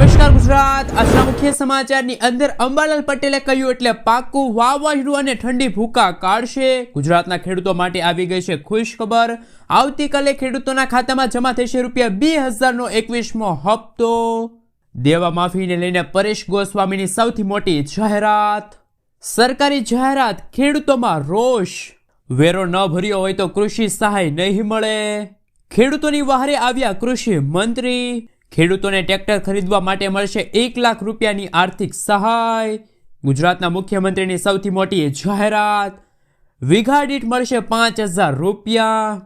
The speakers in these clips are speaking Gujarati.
નમસ્કાર ગુજરાત. આજના મુખ્ય સમાચારની અંદર અંબાલાલ પટેલે કહ્યું એટલે પાકું વાવાઝોડું અને ઠંડી ભૂકા કાઢશે. ગુજરાતના ખેડૂતો માટે આવી ગઈ છે ખુશ ખબર. આવતીકાલે ખેડૂતોના ખાતામાં જમા થશે રૂપિયા બે હજારનો એકવીસમો હપ્તો. દેવા માફીને લઈને પરેશ ગોસ્વામીની સૌથી મોટી જાહેરાત. સરકારી જાહેરાત ખેડૂતોમાં રોષ. વેરો ન ભર્યો હોય તો કૃષિ સહાય નહીં મળે. ખેડૂતોની વહારે આવ્યા કૃષિ મંત્રી. ખેડૂતોને ટ્રેક્ટર ખરીદવા માટે મળશે એક લાખ રૂપિયાની આર્થિક સહાય. ગુજરાતના મુખ્યમંત્રીની સૌથી મોટી જાહેરાત, વીઘા દીઠ મળશે પાંચ હજાર રૂપિયા.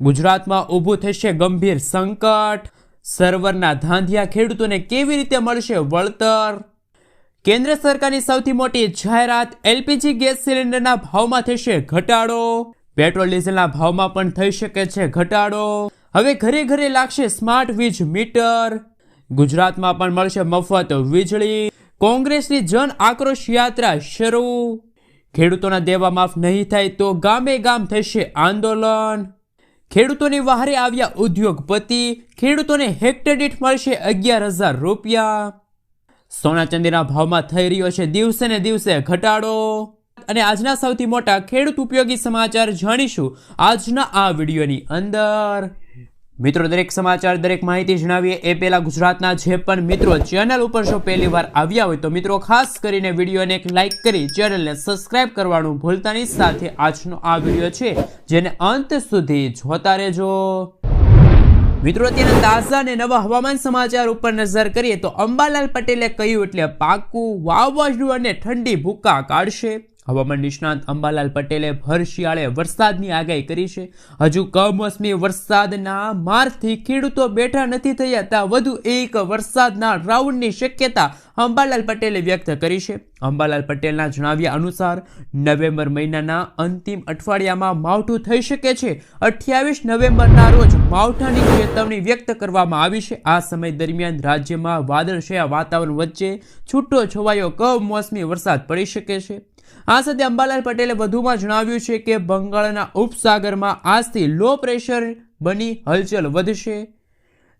ગુજરાતમાં ઊભું થશે ગંભીર સંકટ. સર્વરના ધાંધિયા ખેડૂતોને કેવી રીતે મળશે વળતર? કેન્દ્ર સરકારની સૌથી મોટી જાહેરાત, એલપીજી ગેસ સિલિન્ડરના ભાવમાં થશે ઘટાડો. પેટ્રોલ ડીઝલના ભાવમાં પણ થઈ શકે છે ઘટાડો. હવે ઘરે ઘરે લાગશે સ્માર્ટ વીજ મીટર. ગુજરાતમાં પણ મળશે મફત વીજળી. કોંગ્રેસની જન આક્રોશ યાત્રા શરૂ. ખેડૂતોના દેવા માફ નહીં થાય તો ગામે ગામ થશે આંદોલન. ખેડૂતોની વહારે આવ્યા ઉદ્યોગપતિ, ખેડૂતોને હેક્ટર દીઠ મળશે અગિયાર હજાર રૂપિયા. સોના ચાંદીના ભાવમાં થઈ રહ્યો છે દિવસે ને દિવસે ઘટાડો. અને આજના સૌથી મોટા ખેડૂત ઉપયોગી સમાચાર જાણીશું આજના આ વિડીયોની અંદર. મિત્રો, દરેક સમાચાર, દરેક માહિતી જણાવીએ એ પહેલાં ગુજરાતના જે પણ મિત્રો ચેનલ ઉપર જો પહેલી વાર આવ્યા હોય તો મિત્રો, ખાસ કરીને વિડીયોને એક લાઇક કરી ચેનલને સબસ્ક્રાઇબ કરવાનું ભૂલતાની સાથે આજનો આ વીડિયો છે, જેને અંત સુધી જોતા રહેજો. મિત્રો, અત્યારે તાજા અને નવા હવામાન સમાચાર ઉપર નજર કરીએ તો અંબાલાલ પટેલે કહ્યું એટલે પાકું વાવાઝોડું અને ઠંડી ભૂકા કાઢશે. હવામાન નિષ્ણાંત અંબાલાલ પટેલે ભર શિયાળે વરસાદની આગાહી કરી છે. હજુ કમોસમી વરસાદના મારથી ખેડૂતો બેઠા નથી થયા ત્યાં વધુ એક વરસાદના રાઉન્ડની શક્યતા અંબાલાલ પટેલે વ્યક્ત કરી છે. અંબાલાલ પટેલના જણાવ્યા અનુસાર, નવેમ્બર મહિનાના અંતિમ અઠવાડિયામાં માવઠું થઈ શકે છે. અઠ્યાવીસ નવેમ્બરના રોજ માવઠાની ચેતવણી વ્યક્ત કરવામાં આવી છે. આ સમય દરમિયાન રાજ્યમાં વાદળછાયા વાતાવરણ વચ્ચે છૂટો છવાયો કમોસમી વરસાદ પડી શકે છે. આ સાથે અંબાલાલ પટેલે વધુમાં જણાવ્યું છે કે બંગાળના ઉપસાગરમાં આજથી લો પ્રેશર બની હલચલ વધશે,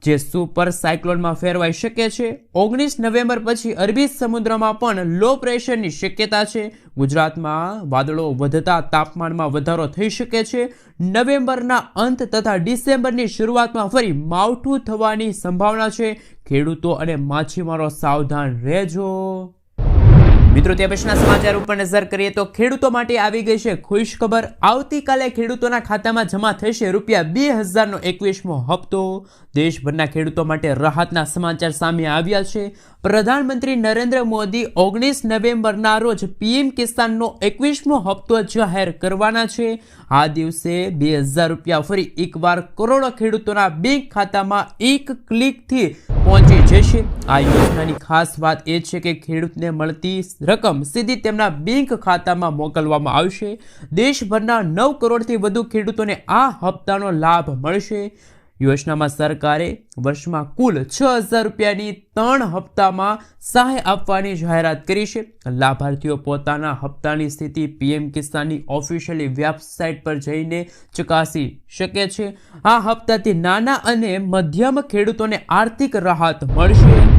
જે સુપર સાયક્લોનમાં ફેરવાઈ શકે છે. ઓગણીસ નવેમ્બર પછી અરબી સમુદ્રમાં પણ લો પ્રેશરની શક્યતા છે. ગુજરાતમાં વાદળો વધતા તાપમાનમાં વધારો થઈ શકે છે. નવેમ્બરના અંત તથા ડિસેમ્બરની શરૂઆતમાં ફરી માવઠું થવાની સંભાવના છે. ખેડૂતો અને માછીમારો સાવધાન રહેજો. મિત્રો, ત્યાં પછીના સમાચાર ઉપર નજર કરીએ તો ખેડૂતો માટે આવી ગઈ છે ખુશ ખબર. આવતીકાલે ખેડૂતોના ખાતામાં જમા થશે રૂપિયા બે હજારનો એકવીસમો હપ્તો. દેશભરના ખેડૂતો માટે રાહતના સમાચાર સામે આવ્યા છે. પ્રધાનમંત્રી નરેન્દ્ર મોદી ઓગણીસ નવેમ્બરના રોજ પીએમ કિસાનનો એકવીસમો હપ્તો જાહેર કરવાના છે. આ દિવસે બે હજાર રૂપિયા ફરી એકવાર કરોડો ખેડૂતોના બેંક ખાતામાં એક ક્લિકથી પહોંચી જશે આ યોજનાની ખાસ વાત એ છે કે ખેડૂતને મળતી રકમ સીધી તેમના બેંક ખાતામાં મોકલવામાં આવશે. દેશભરના નવ કરોડથી વધુ ખેડૂતોને આ હપ્તાનો લાભ મળશે. યોજનામાં સરકારે વર્ષમાં કુલ છ હજાર રૂપિયાની ત્રણ હપ્તામાં સહાય આપવાની જાહેરાત કરી છે. લાભાર્થીઓ પોતાના હપ્તાની સ્થિતિ પીએમ કિસાનની ઓફિશિયલી વેબસાઇટ પર જઈને ચકાસી શકે છે. આ હપ્તાથી નાના અને મધ્યમ ખેડૂતોને આર્થિક રાહત મળશે.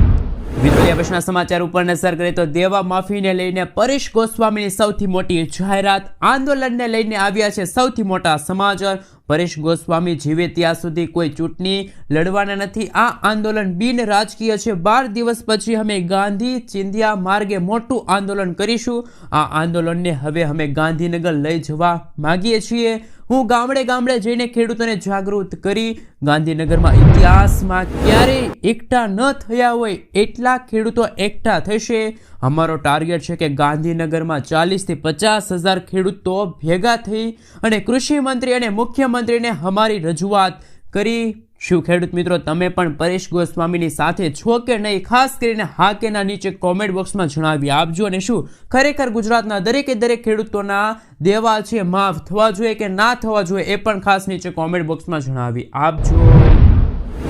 પછીના સમાચાર ઉપર નજર કરીએ તો દેવા માફીને લઈને પરેશ ગોસ્વામીની સૌથી મોટી જાહેરાત, આંદોલનને લઈને આવ્યા છે સૌથી મોટા સમાચાર. પરેશ ગોસ્વામી જીવે ત્યાં સુધી કોઈ ચૂંટણી લડવાના નથી. આ આંદોલન બિન રાજકીય છે. બાર દિવસ પછી અમે ગાંધી ચિંધિયા માર્ગે મોટું આંદોલન કરીશું. આ આંદોલનને હવે અમે ગાંધીનગર લઈ જવા માગીએ છીએ. હું ગામડે ગામડે જઈને ખેડૂતોને જાગૃત કરી ગાંધીનગરમાં ઇતિહાસમાં ક્યારેય એકઠા ન થયા હોય એટલા ખેડૂતો એકઠા થશે. અમારો ટાર્ગેટ છે કે ગાંધીનગરમાં ચાલીસથી પચાસ હજાર ખેડૂતો ભેગા થઈ અને કૃષિ મંત્રી અને મુખ્યમંત્રીને અમારી રજૂઆત કરી શું ખેડૂત મિત્રો, તમે પણ પરેશ ગોસ્વામીની સાથે છો કે નહીં? ખાસ કરીને હા કે ના નીચે કોમેન્ટ બોક્સમાં જણાવી આપજો. અને શું, ખરેખર ગુજરાતના દરેકે દરેક ખેડૂતોના દેવા છે, માફ થવા જોઈએ કે ના થવા જોઈએ એ પણ ખાસ નીચે કોમેન્ટ બોક્સમાં જણાવી આપજો.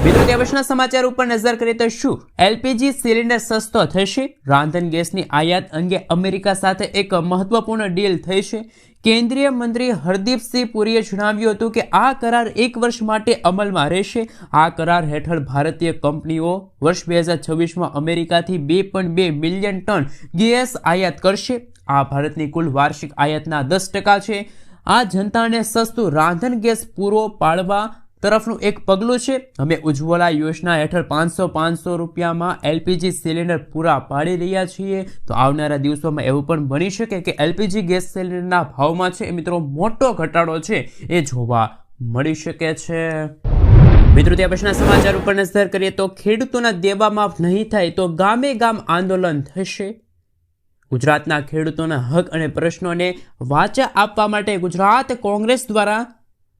મિત્રો ત્યાં પછીના સમાચાર ઉપર નજર કરીએ તો શું, એલપીજી સિલિન્ડર સસ્તો થશે? રાંધણ ગેસની આયાત અંગે અમેરિકા સાથે એક મહત્વપૂર્ણ ડીલ થઈ છે. કેન્દ્રીય મંત્રી હરદીપસિંહ પુરીએ જણાવ્યું હતું કે આ કરાર એક વર્ષ માટે અમલમાં રહેશે. આ કરાર હેઠળ ભારતીય કંપનીઓ વર્ષ બે હજાર છવ્વીસમાં અમેરિકાથી બે પોઈન્ટ બે મિલિયન ટન ગેસ આયાત કરશે. આ ભારતની કુલ વાર્ષિક આયાતના દસ ટકા છે. આ જનતાને સસ્તું રાંધણ ગેસ પૂરો પાડવા તરફનું એક પગલું છે. અમે ઉજ્જવલા યોજના હેઠળ પાંચસો પાંચસો રૂપિયામાં એલપીજી સિલિન્ડર પૂરા પાડી રહ્યા છીએ. તો આવનારા દિવસોમાં એવું પણ બની શકે કે એલપીજી ગેસ સિલિન્ડરના ભાવમાં છે એ મિત્રો મોટો ઘટાડો છે એ જોવા મળી શકે છે. મિત્રો ત્યાં પછીના સમાચાર ઉપર નજર કરીએ તો ખેડૂતોના દેવા માફ નહીં થાય તો ગામે ગામ આંદોલન થશે. ગુજરાતના ખેડૂતોના હક અને પ્રશ્નોને વાચા આપવા માટે ગુજરાત કોંગ્રેસ દ્વારા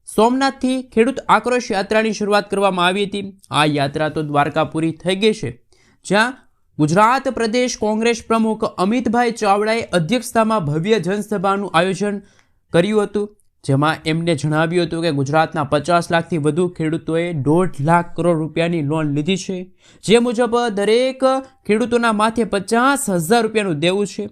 સોમનાથથી ખેડૂત આક્રોશ યાત્રાની શરૂઆત કરવામાં આવી હતી. આ યાત્રા તો દ્વારકા પૂરી થઈ ગઈ છે. જ્યાં ગુજરાત પ્રદેશ કોંગ્રેસ પ્રમુખ અમિતભાઈ ચાવડાએ અધ્યક્ષતામાં ભવ્ય જનસભાનું આયોજન કર્યું હતું. જેમાં એમને જણાવ્યું હતું કે ગુજરાતના પચાસ લાખથી વધુ ખેડૂતોએ દોઢ લાખ કરોડ રૂપિયાની લોન લીધી છે. જે મુજબ દરેક ખેડૂતોના માથે પચાસ હજાર રૂપિયાનું દેવું છે.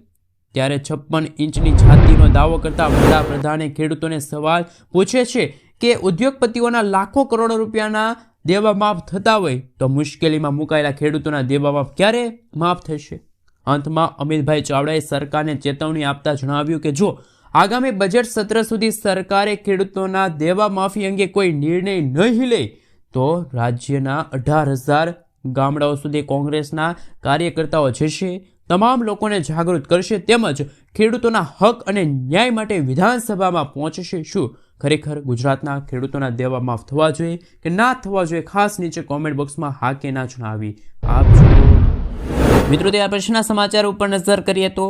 ત્યારે છપ્પન ઇંચની છાતીનો દાવો કરતા વડાપ્રધાને ખેડૂતોને સવાલ પૂછે છે કે ઉદ્યોગપતિઓના લાખો કરોડો રૂપિયાના દેવા માફ થતા હોય તો મુશ્કેલીમાં મુકાયેલા ખેડૂતોના દેવા માફ ક્યારે માફ થશે? અંતમાં અમિતભાઈ ચાવડાએ સરકારને ચેતવણી આપતા જણાવ્યું કે જો આગામી બજેટ સત્ર સુધી સરકારે ખેડૂતોના દેવા માફી અંગે કોઈ નિર્ણય નહીં લે, તો રાજ્યના અઢાર હજાર ગામડાઓ સુધી કોંગ્રેસના કાર્યકર્તાઓ જશે તમામ લોકોને જાગૃત કરશે તેમજ ખેડૂતોના હક અને ન્યાય માટે વિધાનસભામાં પહોંચશે શું? ખરેખર ગુજરાતના ખેડૂતોના દેવા માફ થવા જોઈએ કે ના થવા જોઈએ? ખાસ નીચે કોમેન્ટ બોક્સમાં હા કે ના જણાવી આપજો મિત્રો, તે પછીના સમાચાર ઉપર નજર કરીએ તો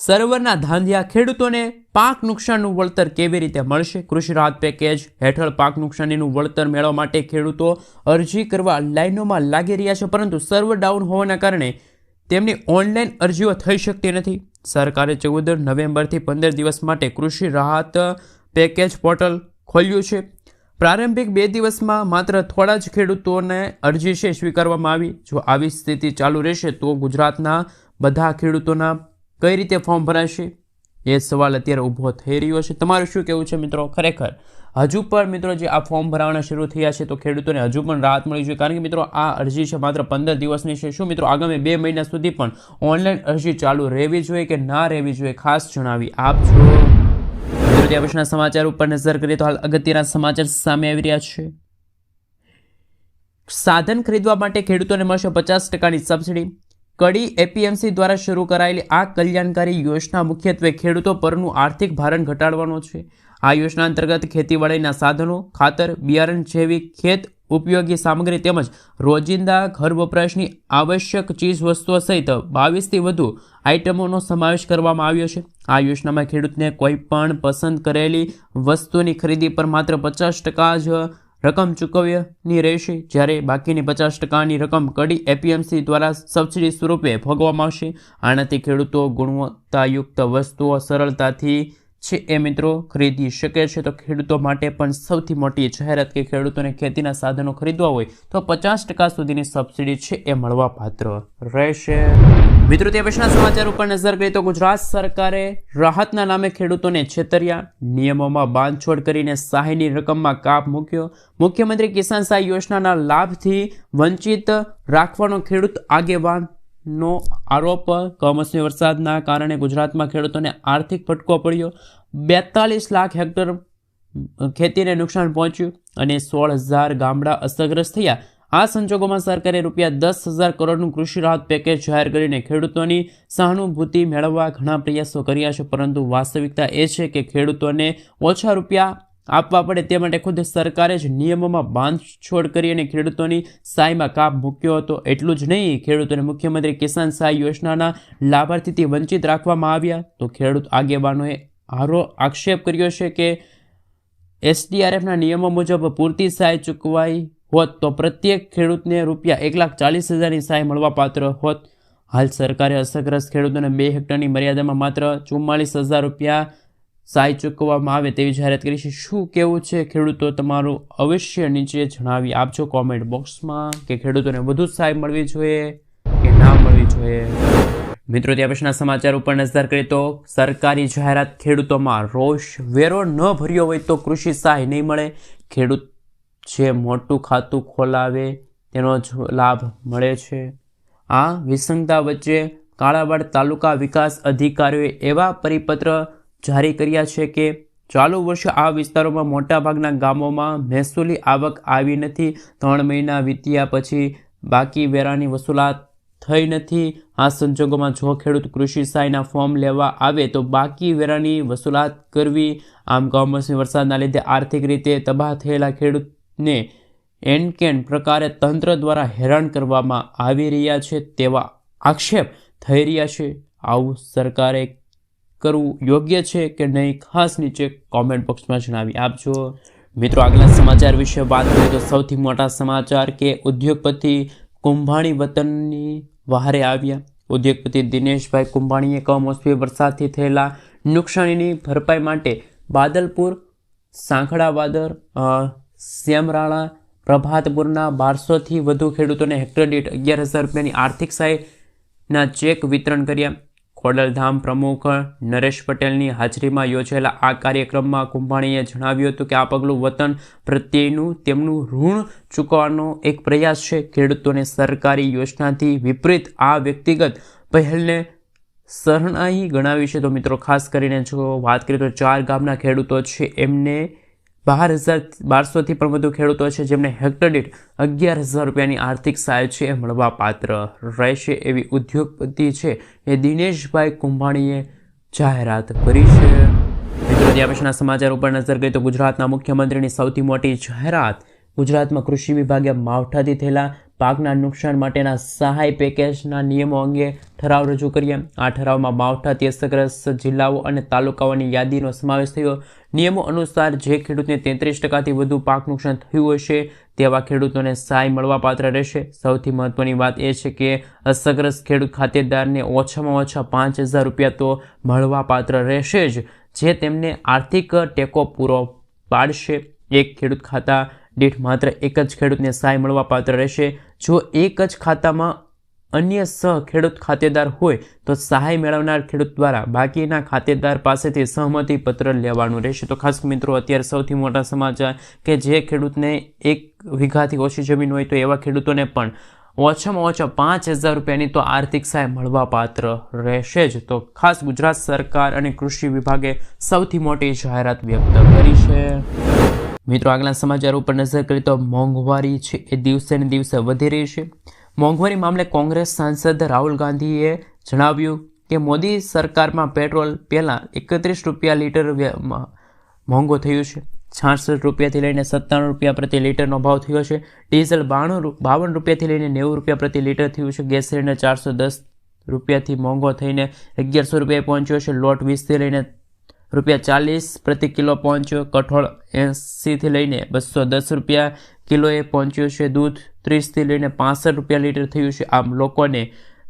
સર્વરના ધાંધિયા ખેડૂતોને પાક નુકસાનનું વળતર કેવી રીતે મળશે? કૃષિ રાહત પેકેજ હેઠળ પાક નુકસાનીનું વળતર મેળવવા માટે ખેડૂતો અરજી કરવા લાઇનોમાં લાગી રહ્યા છે, પરંતુ સર્વર ડાઉન હોવાના કારણે તેમની ઓનલાઈન અરજીઓ થઈ શકતી નથી. સરકારે ચૌદ નવેમ્બરથી પંદર દિવસ માટે કૃષિ રાહત પેકેજ પોર્ટલ ખોલ્યું છે. પ્રારંભિક બે દિવસમાં માત્ર થોડા જ ખેડૂતોને અરજી છે સ્વીકારવામાં આવી. જો આવી સ્થિતિ ચાલુ રહેશે તો ગુજરાતના બધા ખેડૂતોના કઈ રીતે ફોર્મ ભરાશે? એ સવાલ અત્યારે ઊભો થઈ રહ્યો છે. તમારું શું કહેવું છે મિત્રો? ખરેખર, હજુ પણ મિત્રો જે આ ફોર્મ ભરાવાના શરૂ થયા છે તો ખેડૂતોને હજુ પણ રાહત મળી જોઈએ. કારણ કે મિત્રો, આ અરજી છે માત્ર પંદર દિવસની છે. શું મિત્રો, આગામી બે મહિના સુધી પણ ઓનલાઈન અરજી ચાલુ રહેવી જોઈએ કે ના રહેવી જોઈએ? ખાસ જણાવી આપજો મિત્રો ત્યાં સમાચાર ઉપર નજર કરીએ તો હાલ અગત્યના સમાચાર સામે આવી રહ્યા છે. સાધન ખરીદવા માટે ખેડૂતોને મળશે પચાસ ટકાની સબસિડી. કડી એપીએમસી દ્વારા શરૂ કરાયેલી આ કલ્યાણકારી યોજના મુખ્યત્વે ખેડૂતો પરનું આર્થિક ભારણ ઘટાડવાનો છે. આ યોજના અંતર્ગત ખેતીવાડીના સાધનો, ખાતર, બિયારણ જેવી ખેત, ઉપયોગી સામગ્રી તેમજ રોજિંદા ઘર વપરાશની આવશ્યક ચીજ વસ્તુઓ સહિત બાવીસથી વધુ આઇટમોનો સમાવેશ કરવામાં આવ્યો છે. આ યોજનામાં ખેડૂતને કોઈ પણ પસંદ કરેલી વસ્તુની ખરીદી પર માત્ર પચાસ ટકા જ રકમ ચૂકવ્યની રહેશે. જ્યારે બાકીની પચાસ ટકાની રકમ કડી એપીએમસી દ્વારા સબસિડી સ્વરૂપે ભોગવવામાં આવશે. આનાથી ખેડૂતો ગુણવત્તાયુક્ત વસ્તુઓ સરળતાથી છે એ મિત્રો ખરીદી શકે છે. તો ખેડૂતો માટે પણ સૌથી મોટી જાહેરાત કે ખેડૂતોને ખેતીના સાધનો ખરીદવા હોય તો પચાસ ટકા સુધીની સબસિડી છે એ મળવા પાત્ર રહેશે. મિત્રો, તે પછીના સમાચાર ઉપર નજર કરીએ તો ગુજરાત સરકારે રાહતના નામે ખેડૂતોને છેતર્યા. નિયમોમાં બાંધછોડ કરીને સહાયની રકમમાં કાપ મૂક્યો. મુખ્યમંત્રી કિસાન સહાય યોજનાના લાભથી વંચિત રાખવાનો ખેડૂત આગેવાન નો આરોપ કમોસમી વરસાદના કારણે ગુજરાતમાં ખેડૂતોને આર્થિક ફટકો પડ્યો. બેતાલીસ લાખ હેક્ટર ખેતીને નુકસાન પહોંચ્યું અને સોળ હજાર ગામડા અસરગ્રસ્ત થયા. આ સંજોગોમાં સરકારે રૂપિયા દસ હજાર કરોડનું કૃષિ રાહત પેકેજ જાહેર કરીને ખેડૂતોની સહાનુભૂતિ મેળવવા ઘણા પ્રયાસો કર્યા છે, પરંતુ વાસ્તવિકતા એ છે કે ખેડૂતોને ઓછા રૂપિયા આપવા પડે તે માટે ખુદ સરકારે જ નિયમોમાં બાંધછોડ કરી અને ખેડૂતોની સહાયમાં કાપ મૂક્યો હતો. એટલું જ નહીં, ખેડૂતોને મુખ્યમંત્રી કિસાન સહાય યોજનાના લાભાર્થીથી વંચિત રાખવામાં આવ્યા. તો ખેડૂત આગેવાનોએ આરો આક્ષેપ કર્યો છે કે એસડીઆરએફના નિયમો મુજબ પૂરતી સહાય ચૂકવાઈ હોત તો પ્રત્યેક ખેડૂતને રૂપિયા એક લાખ ચાલીસ હજારની સહાય મળવાપાત્ર હોત. હાલ સરકારે અસરગ્રસ્ત ખેડૂતોને બે હેક્ટરની મર્યાદામાં માત્ર ચુમ્માલીસ હજાર રૂપિયા સહાય ચૂકવવામાં આવે તેવી જાહેરાત કરી છે. શું કેવું છે? ખેડૂતો તમારું અવશ્ય નીચે જણાવી આપજો કોમેન્ટ બોક્સમાં કે ખેડૂતોને વધુ સહાય મળવી જોઈએ કે ના મળવી જોઈએ? મિત્રો ત્યાં પછીના સમાચાર ઉપર નજર કરીએ તો સરકારી જાહેરાત ખેડૂતોમાં રોષ વેરો ન ભર્યો હોય તો કૃષિ સહાય નહીં મળે. ખેડૂત જે મોટું ખાતું ખોલાવે તેનો જ લાભ મળે છે. આ વિસંગતા વચ્ચે કાળાવાડ તાલુકા વિકાસ અધિકારીઓએ એવા પરિપત્ર જારી કર્યા છે કે ચાલુ વર્ષે આ વિસ્તારોમાં મોટાભાગના ગામોમાં મહેસૂલી આવક આવી નથી, ત્રણ મહિના વીત્યા પછી બાકી વેરાની વસૂલાત થઈ નથી. આ સંજોગોમાં જો ખેડૂત કૃષિ સહાયના ફોર્મ લેવા આવે તો બાકી વેરાની વસૂલાત કરવી, આમ કમોસમી વરસાદના લીધે આર્થિક રીતે તબાહ થયેલા ખેડૂતને એનકેન પ્રકારે તંત્ર દ્વારા હેરાન કરવામાં આવી રહ્યા છે તેવા આક્ષેપ થઈ રહ્યા છે. આવું સરકારે કરવું યોગ્ય છે કે નહીં ખાસ નીચે કોમેન્ટ બોક્સમાં જણાવી આપજો. મિત્રો આગલા સમાચાર વિશે વાત કરીએ તો સૌથી મોટા સમાચાર કે ઉદ્યોગપતિ કુંભાણી વતનની વહારે આવ્યા. ઉદ્યોગપતિ દિનેશભાઈ કુંભાણીએ કમોસમી વરસાદથી થયેલા નુકસાનીની ભરપાઈ માટે બાદલપુર સાંખડાવાદર અ, શ્યામરાળા પ્રભાતપુરના બારસોથી વધુ ખેડૂતોને હેક્ટર દીઠ અગિયાર હજાર રૂપિયાની આર્થિક સહાયના ચેક વિતરણ કર્યા. ખોડલધામ પ્રમુખ નરેશ પટેલની હાજરીમાં યોજાયેલા આ કાર્યક્રમમાં કુંભાણીએ જણાવ્યું હતું કે આ પગલું વતન પ્રત્યેનું તેમનું ઋણ ચૂકવવાનો એક પ્રયાસ છે. ખેડૂતોને સરકારી યોજનાથી વિપરીત આ વ્યક્તિગત પહેલને શરણાઈ ગણાવી છે. તો મિત્રો, ખાસ કરીને જો વાત કરીએ તો ચાર ગામના ખેડૂતો છે. એમને બાર હજાર બારસોથી પણ વધુ ખેડૂતો છે, જેમને હેક્ટર દીઠ અગિયાર હજાર રૂપિયાની આર્થિક સહાય છે, એ મળવાપાત્ર રહેશે એવી ઉદ્યોગપતિ છે એ દિનેશભાઈ કુંભાણીએ જાહેરાત કરી છે. મિત્રો પછીના સમાચાર ઉપર નજર કરીએ તો ગુજરાતના મુખ્યમંત્રીની સૌથી મોટી જાહેરાત ગુજરાતમાં કૃષિ વિભાગે માવઠાથી થયેલા પાકના નુકસાન માટેના સહાય પેકેજના નિયમો અંગે ઠરાવ રજૂ કરીએ આ ઠરાવમાં માવઠા તેસગ્રસ્ત જિલ્લાઓ અને તાલુકાઓની યાદીનો સમાવેશ થયો. નિયમો અનુસાર જે ખેડૂતને તેત્રીસ ટકાથી વધુ પાક નુકસાન થયું હશે, તેવા ખેડૂતોને સહાય મળવાપાત્ર રહેશે. સૌથી મહત્વની વાત એ છે કે, અસરગ્રસ્ત ખેડૂત ખાતેદારને ઓછામાં ઓછા પાંચ હજાર રૂપિયા તો મળવાપાત્ર રહેશે જ, જે તેમને આર્થિક ટેકો પૂરો પાડશે. એક ખેડૂત ખાતા દીઠ માત્ર એક જ ખેડૂતને સહાય મળવાપાત્ર રહેશે. જો એક જ ખાતામાં અન્ય સહ ખેડૂત ખાતેદાર હોય, તો સહાય મેળવનાર ખેડૂત દ્વારા બાકીના ખાતેદાર પાસેથી સહમતિ પત્ર લેવાનું રહેશે. તો ખાસ મિત્રો, અત્યારે સૌથી મોટા સમાચાર કે જે ખેડૂતને એક વીઘાથી ઓછી જમીન હોય તો એવા ખેડૂતોને પણ ઓછામાં ઓછા પાંચ હજાર રૂપિયાની તો આર્થિક સહાય મળવાપાત્ર રહેશે જ. તો ખાસ ગુજરાત સરકાર અને કૃષિ વિભાગે સૌથી મોટી જાહેરાત વ્યક્ત કરી છે. મિત્રો આગલા સમાચાર ઉપર નજર કરીએ તો મોંઘવારી છે એ દિવસે ને દિવસે વધી રહી છે. મોંઘવારી મામલે કોંગ્રેસ સાંસદ રાહુલ ગાંધીએ જણાવ્યું કે મોદી સરકારમાં પેટ્રોલ પહેલાં એકત્રીસ રૂપિયા લીટર મોંઘો થયું છે. છાસઠ રૂપિયાથી લઈને સત્તાણું રૂપિયા પ્રતિ લીટરનો ભાવ થયો છે. ડીઝલ બાણું બાવન રૂપિયાથી લઈને નેવું રૂપિયા પ્રતિ લીટર થયું છે. ગેસ સિલિન્ડર ચારસો દસ રૂપિયાથી મોંઘો થઈને અગિયારસો રૂપિયા પહોંચ્યો છે. લોટ વીસથી લઈને રૂપિયા ચાલીસ પ્રતિ કિલો પહોંચ્યો. કઠોળ એંસીથી લઈને બસો દસ રૂપિયા કિલોએ પહોંચ્યો છે. દૂધ ત્રીસથી લઈને પાસઠ રૂપિયા લીટર થયું છે. આમ લોકોને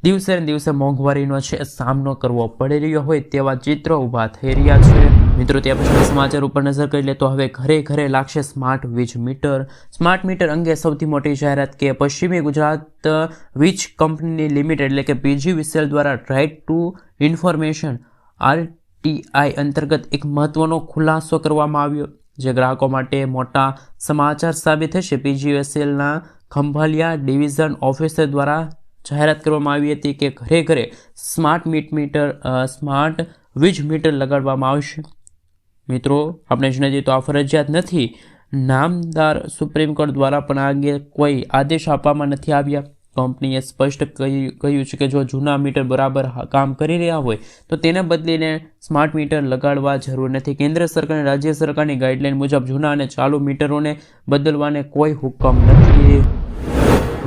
દિવસે ને દિવસે મોંઘવારીનો છે સામનો કરવો પડી રહ્યો હોય તેવા ચિત્રો ઊભા થઈ રહ્યા છે. મિત્રો ત્યાં પછી સમાચાર ઉપર નજર કરી લે તો હવે ઘરે ઘરે લાગશે સ્માર્ટ વીજ મીટર. સ્માર્ટ મીટર અંગે સૌથી મોટી જાહેરાત કે પશ્ચિમી ગુજરાત વીજ કંપની લિમિટેડ એટલે કે પીજીવીસીએલ દ્વારા રાઇટ ટુ ઇન્ફોર્મેશન આરટીઆઈ અંતર્ગત એક મહત્વનો ખુલાસો કરવામાં આવ્યો, જે ગ્રાહકો માટે મોટા સમાચાર સાબિત થશે. પીજીવીસીએલના ખંભાલિયા ડિવિઝન ઓફિસર દ્વારા જાહેરાત કરવામાં આવી હતી કે ઘરે ઘરે સ્માર્ટ મીટ મીટર સ્માર્ટ વીજ મીટર લગાડવામાં આવશે. મિત્રો, આપણે જણાવીએ તો આ ફરજિયાત નથી. નામદાર સુપ્રીમ કોર્ટ દ્વારા પણ આ અંગે કોઈ આદેશ આપવામાં નથી આવ્યા. કંપનીએ સ્પષ્ટ કહ્યું છે કે જો જૂના મીટર બરાબર કામ કરી રહ્યા હોય, તો તેને બદલીને સ્માર્ટ મીટર લગાડવા જરૂર નથી. કેન્દ્ર સરકાર અને રાજ્ય સરકારની ગાઈડલાઇન મુજબ જૂના અને ચાલુ મીટરોને બદલવાને કોઈ હુકમ નથી.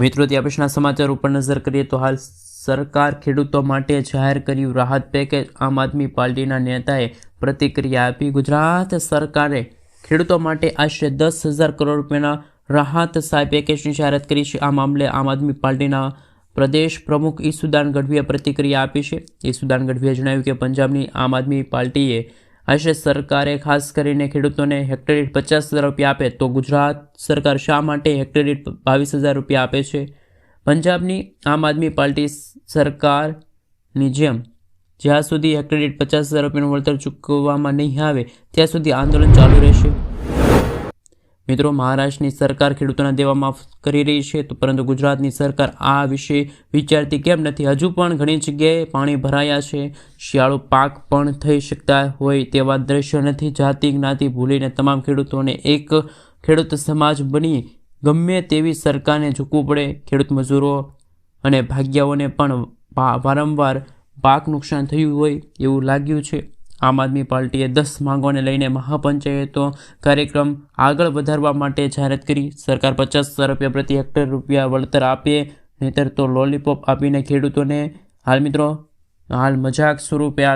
મિત્રો ત્યાં પછીના સમાચાર ઉપર નજર કરીએ તો હાલ સરકાર ખેડૂતો માટે જાહેર કર્યું રાહત પેકેજ આમ આદમી પાર્ટીના નેતાએ પ્રતિક્રિયા આપી. ગુજરાત સરકારે ખેડૂતો માટે આશરે દસ હજાર કરોડ રૂપિયાના રાહત સહાય પેકેજની જાહેરાત કરી છે. આ મામલે આમ આદમી પાર્ટીના પ્રદેશ પ્રમુખ ઈસુદાન ગઢવીએ પ્રતિક્રિયા આપી છે. ઈસુદાન ગઢવીએ જણાવ્યું કે પંજાબની આમ આદમી પાર્ટીએ આશરે સરકારે ખાસ કરીને ખેડૂતોને હેક્ટર દીઠ પચાસ હજાર રૂપિયા આપે તો ગુજરાત સરકાર શા માટે હેક્ટર દીઠ બાવીસ હજાર રૂપિયા આપે છે? પંજાબની આમ આદમી પાર્ટી સરકારની જેમ જ્યાં સુધી હેક્ટર દીઠ પચાસ હજાર રૂપિયાનું વળતર ચૂકવવામાં નહીં આવે, ત્યાં સુધી આંદોલન ચાલુ રહેશે. મિત્રો, મહારાષ્ટ્રની સરકાર ખેડૂતોના દેવા માફ કરી રહી છે, તો પરંતુ ગુજરાતની સરકાર આ વિશે વિચારતી કેમ નથી? હજુ પણ ઘણી જગ્યાએ પાણી ભરાયા છે. શિયાળો પાક પણ થઈ શકતા હોય તેવા દ્રશ્યો નથી. જાતિ જ્ઞાતિ ભૂલીને તમામ ખેડૂતોને એક ખેડૂત સમાજ બની ગમે તેવી સરકારને ઝૂકવું પડે. ખેડૂત મજૂરો અને ભાગ્યાઓને પણ વારંવાર પાક નુકસાન થયું હોય એવું લાગ્યું છે. આમ આદમી પાર્ટીએ દસ માંગોને લઈને મહાપંચાયતો કાર્યક્રમ આગળ વધારવા માટે જાહેરાત કરી. સરકાર પચાસ રૂપિયા પ્રતિ હેક્ટર રૂપિયા વળતર આપે, નહીતર તો લોલીપોપ આપીને ખેડૂતોને, હાલ મિત્રો, હાલ મજાક સ્વરૂપે આ